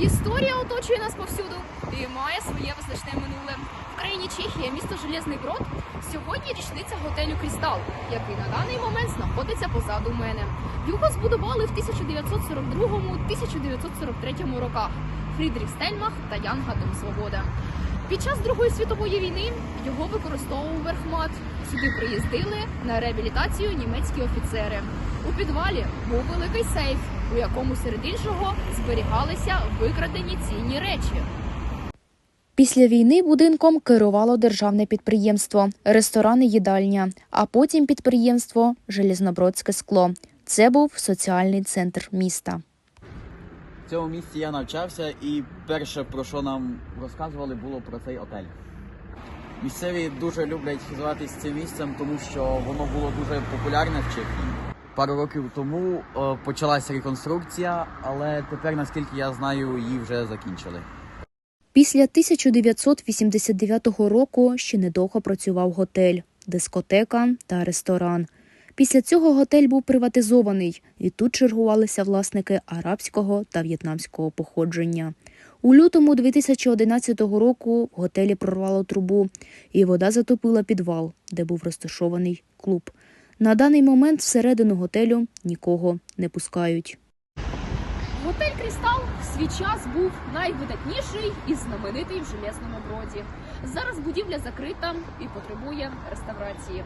Історія оточує нас повсюду і має своє визначне минуле. В країні Чехія, місто Железний Брод, сьогодні річниця готелю Крістал, який на даний момент знаходиться позаду мене. Його збудували в 1942-1943 роках Фрідріх Стельмах та Ян Гадом Свобода. Під час Другої світової війни його використовував Верхмат. Сюди приїздили на реабілітацію німецькі офіцери. У підвалі був великий сейф, у якому серед іншого зберігалися викрадені цінні речі. Після війни будинком керувало державне підприємство, ресторан і їдальня, а потім підприємство Железнобродське скло. Це був соціальний центр міста. Цьому місці я навчався, і перше, про що нам розказували, було про цей отель. Місцеві дуже люблять хизуватись цим місцем, тому що воно було дуже популярне в Чехії. Пару років тому е, почалася реконструкція, але тепер, наскільки я знаю, її вже закінчили. Після 1989 року ще недовго працював готель, дискотека та ресторан. Після цього готель був приватизований, і тут чергувалися власники арабського та в'єтнамського походження. У лютому 2011 року в готелі прорвало трубу, і вода затопила підвал, де був розташований клуб. На даний момент всередину готелю нікого не пускають. Готель Крістал в свій час був найвидатніший і знаменитий в Железному Броді. Зараз будівля закрита і потребує реставрації.